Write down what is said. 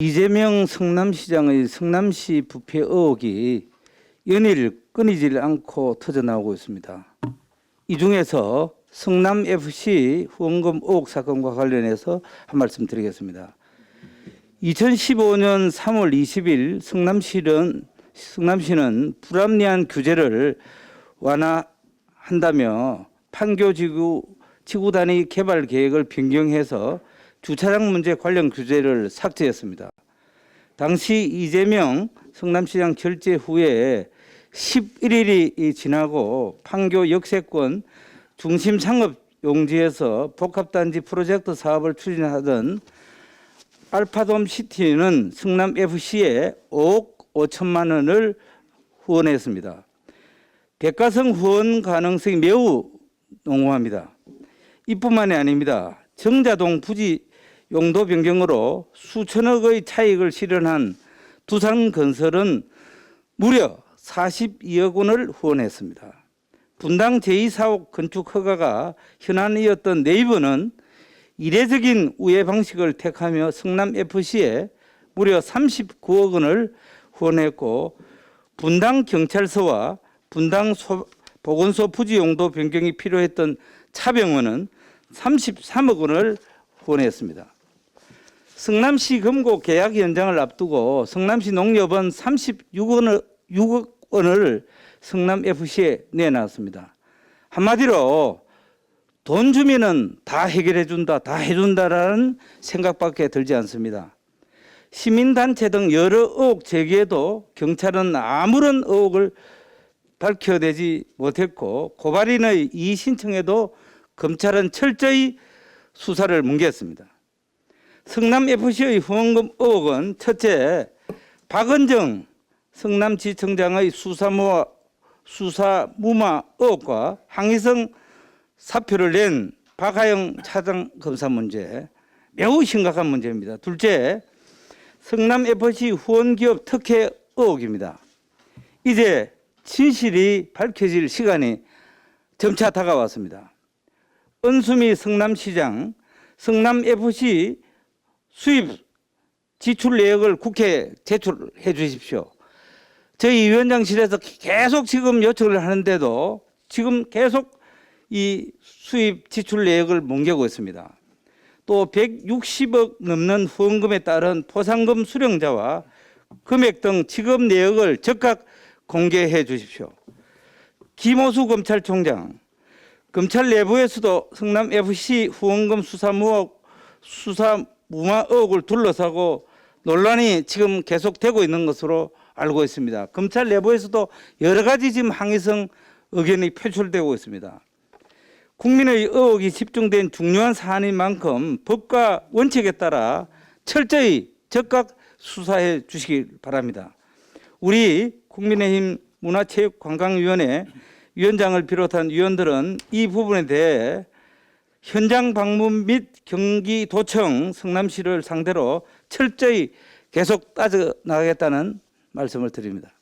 이재명 성남시장의 성남시 부패 의혹이 연일 끊이질 않고 터져나오고 있습니다. 이 중에서 성남 FC 후원금 의혹 사건과 관련해서 한 말씀 드리겠습니다. 2015년 3월 20일 성남시는 성남시는 불합리한 규제를 완화한다며 판교지구 지구 단위 개발 계획을 변경해서 주차장 문제 관련 규제를 삭제했습니다. 당시 이재명 성남시장 결재 후에 11일이 지나고 판교 역세권 중심 상업 용지에서 복합단지 프로젝트 사업을 추진하던 알파돔 시티는 성남 FC에 5억 5천만 원을 후원했습니다. 대가성 후원 가능성이 매우 농후합니다. 이뿐만이 아닙니다. 정자동 부지 용도 변경으로 수천억의 차익을 실현한 두산건설은 무려 42억 원을 후원했습니다. 분당 제2사옥 건축 허가가 현안이었던 네이버는 이례적인 우회 방식을 택하며 성남 FC에 무려 39억 원을 후원했고 분당 경찰서와 분당 소, 보건소 부지 용도 변경이 필요했던 차병원은 33억 원을 후원했습니다. 성남시 금고 계약 연장을 앞두고 성남시 농협은 36억 원을, 6억 원을 성남 FC에 내놨습니다. 한마디로 돈 주면은 다 해결해 준다, 다 해준다라는 생각밖에 들지 않습니다. 시민단체 등 여러 의혹 제기에도 경찰은 아무런 의혹을 밝혀내지 못했고 고발인의 이의 신청에도 검찰은 철저히 수사를 뭉갰습니다. 성남 FC의 후원금 의혹은 첫째 박은정 성남지청장의 수사무와 수사무마 의혹과 항의성 사표를 낸 박하영 차장 검사 문제 매우 심각한 문제입니다. 둘째 성남 FC 후원기업 특혜 의혹입니다. 이제 진실이 밝혀질 시간이 점차 다가왔습니다. 은수미 성남시장 성남 FC 수입 지출 내역을 국회에 제출해 주십시오. 저희 위원장실에서 계속 지금 요청을 하는데도 지금 계속 이 수입 지출 내역을 뭉개고 있습니다. 또 160억 넘는 후원금에 따른 포상금 수령자와 금액 등 지급 내역을 즉각 공개해 주십시오. 김호수 검찰총장, 검찰 내부에서도 성남 FC 후원금 수사 무혹, 수사 무마 의혹을 둘러싸고 논란이 지금 계속되고 있는 것으로 알고 있습니다. 검찰 내부에서도 여러 가지 지금 항의성 의견이 표출되고 있습니다. 국민의 의혹이 집중된 중요한 사안인 만큼 법과 원칙에 따라 철저히 적극 수사해 주시기 바랍니다. 우리 국민의힘 문화체육관광위원회 위원장을 비롯한 위원들은 이 부분에 대해 현장 방문 및 경기도청 성남시를 상대로 철저히 계속 따져 나가겠다는 말씀을 드립니다.